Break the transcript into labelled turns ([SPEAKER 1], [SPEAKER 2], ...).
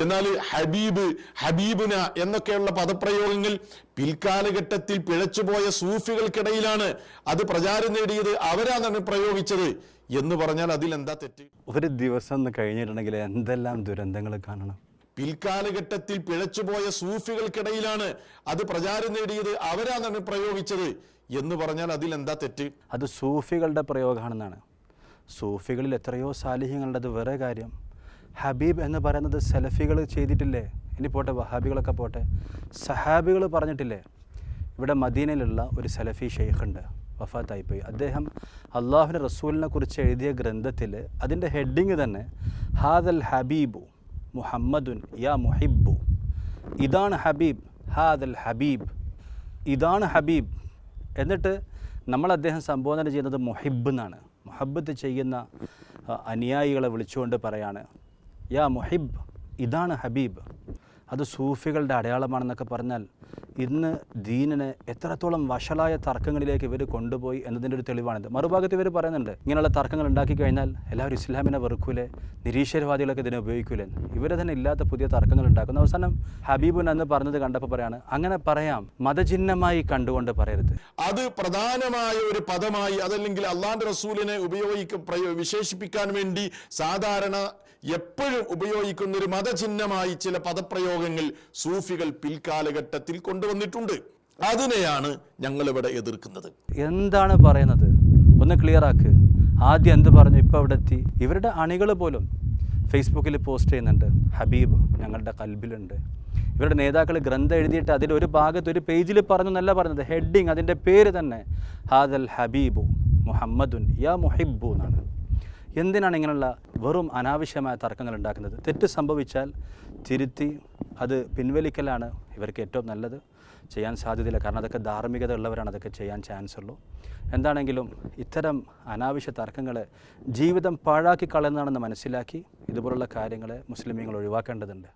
[SPEAKER 1] എന്നാൽ ഹബീബ് ഹബീബുന എന്നൊക്കെയുള്ള പദപ്രയോഗങ്ങൾ പിൽക്കാലഘട്ടത്തിൽ പിഴച്ചുപോയ സൂഫികൾക്കിടയിലാണ് അത് പ്രചാരം നേടിയത്. അവരാണ് പ്രയോഗിച്ചത് എന്ന് പറഞ്ഞാൽ അതിൽ എന്താ തെറ്റ്?
[SPEAKER 2] ഒരു ദിവസം കഴിഞ്ഞിട്ടുണ്ടെങ്കിൽ എന്തെല്ലാം ദുരന്തങ്ങൾ കാണണം.
[SPEAKER 1] പിൽക്കാലഘട്ടത്തിൽ പിഴച്ചുപോയ സൂഫികൾക്കിടയിലാണ് അത് പ്രചാരം നേടിയത്. അവരാണ് പ്രയോഗിച്ചത് എന്ന് പറഞ്ഞാൽ അതിൽ എന്താ തെറ്റ്?
[SPEAKER 2] അത് സൂഫികളുടെ പ്രയോഗമാണെന്നാണ്. സൂഫികളിൽ എത്രയോ സാലിഹ്യങ്ങളുടെ അത് വേറെ കാര്യം. ഹബീബ് എന്ന് പറയുന്നത് സെലഫികൾ ചെയ്തിട്ടില്ലേ? ഇനി പോട്ടെ വഹാബികളൊക്കെ പോട്ടെ. സഹാബികൾ പറഞ്ഞിട്ടില്ലേ? ഇവിടെ മദീനയിലുള്ള ഒരു സലഫി ഷെയ്ഖുണ്ട് വഫാത്തായിപ്പോയി. അദ്ദേഹം അള്ളാഹുവിന്റെ റസൂലിനെ കുറിച്ച് എഴുതിയ ഗ്രന്ഥത്തിൽ അതിന്റെ ഹെഡിങ് തന്നെ ഹാദൽ ഹബീബു മുഹമ്മദുൻ യാ മുഹിബു ഇതാണ് ഹബീബ് ഹാദൽ ഹബീബ്. ഇതാണ് ഹബീബ്. എന്നിട്ട് നമ്മൾ അദ്ദേഹം സംബോധന ചെയ്യുന്നത് മുഹിബ് എന്നാണ്. മുഹബത്ത് ചെയ്യുന്ന അനുയായികളെ വിളിച്ചുകൊണ്ട് പറയാണ്. യാ മുഹിബ് ഇതാണ് ഹബീബ്. അത് സൂഫികളുടെ അടയാളമാണെന്നൊക്കെ പറഞ്ഞാൽ ഇന്ന് ദീനിനെ എത്രത്തോളം വഷളായ തർക്കങ്ങളിലേക്ക് ഇവർ കൊണ്ടുപോയി എന്നതിന്റെ ഒരു തെളിവാണിത്. മറുഭാഗത്ത് ഇവർ പറയുന്നുണ്ട് ഇങ്ങനെയുള്ള തർക്കങ്ങൾ ഉണ്ടാക്കി കഴിഞ്ഞാൽ എല്ലാവരും ഇസ്ലാമിനെ വെറുക്കൂലേ നിരീശ്വരവാദികളൊക്കെ ഇതിനെ ഉപയോഗിക്കൂലേ ഇവർ തന്നെ ഇല്ലാത്ത പുതിയ തർക്കങ്ങൾ ഉണ്ടാക്കുന്ന. അവസാനം ഹബീബുൻ എന്ന് പറഞ്ഞത് കണ്ടപ്പോൾ പറയാണ് അങ്ങനെ പറയാം മതചിഹ്നമായി കണ്ടുകൊണ്ട് പറയരുത്.
[SPEAKER 1] അത് പ്രധാനമായ ഒരു പദമായി അതല്ലെങ്കിൽ അള്ളാന്റെ റസൂലിനെ ഉപയോഗിക്ക വിശേഷിപ്പിക്കാൻ വേണ്ടി സാധാരണ എപ്പോഴും ഉപയോഗിക്കുന്ന ഒരു മതചിഹ്നമായി ചില പദപ്രയോഗങ്ങൾ സൂഫികൾ പിൽക്കാലഘട്ടത്തിൽ കൊണ്ടുവന്നിട്ടുണ്ട്. അതിനെയാണ് ഞങ്ങളിവിടെ എതിർക്കുന്നത്.
[SPEAKER 2] എന്താണ് പറയുന്നത്? ഒന്ന് ക്ലിയർ ആക്ക്. ആദ്യം എന്ത് പറഞ്ഞു? ഇപ്പോൾ ഇവിടെ എത്തി. ഇവരുടെ അണികൾ പോലും ഫേസ്ബുക്കിൽ പോസ്റ്റ് ചെയ്യുന്നുണ്ട്. ഹബീബ് ഞങ്ങളുടെ കൽബിലുണ്ട്. ഇവരുടെ നേതാക്കൾ ഗ്രന്ഥം എഴുതിയിട്ട് അതിൽ ഒരു ഭാഗത്ത് ഒരു പേജിൽ പറഞ്ഞു എന്നല്ല പറഞ്ഞത്. ഹെഡിങ് അതിന്റെ പേര് തന്നെ ഹാദൽ ഹബീബു മുഹമ്മദുൻ യാ മുഹിബു എന്നാണ്. എന്തിനാണ് ഇങ്ങനെയുള്ള വെറും അനാവശ്യമായ തർക്കങ്ങൾ ഉണ്ടാക്കുന്നത്? തെറ്റ് സംഭവിച്ചാൽ തിരുത്തി അത് പിൻവലിക്കലാണ് ഇവർക്ക് ഏറ്റവും നല്ലത്. ചെയ്യാൻ സാധ്യതയില്ല. കാരണം അതൊക്കെ ധാർമ്മികത ഉള്ളവരാണ് അതൊക്കെ ചെയ്യാൻ ചാൻസ് ഉള്ളൂ. എന്താണെങ്കിലും ഇത്തരം അനാവശ്യ തർക്കങ്ങൾ ജീവിതം പാഴാക്കി കളയുന്നതാണെന്ന് മനസ്സിലാക്കി ഇതുപോലുള്ള കാര്യങ്ങളെ മുസ്ലിമീങ്ങൾ ഒഴിവാക്കേണ്ടതുണ്ട്.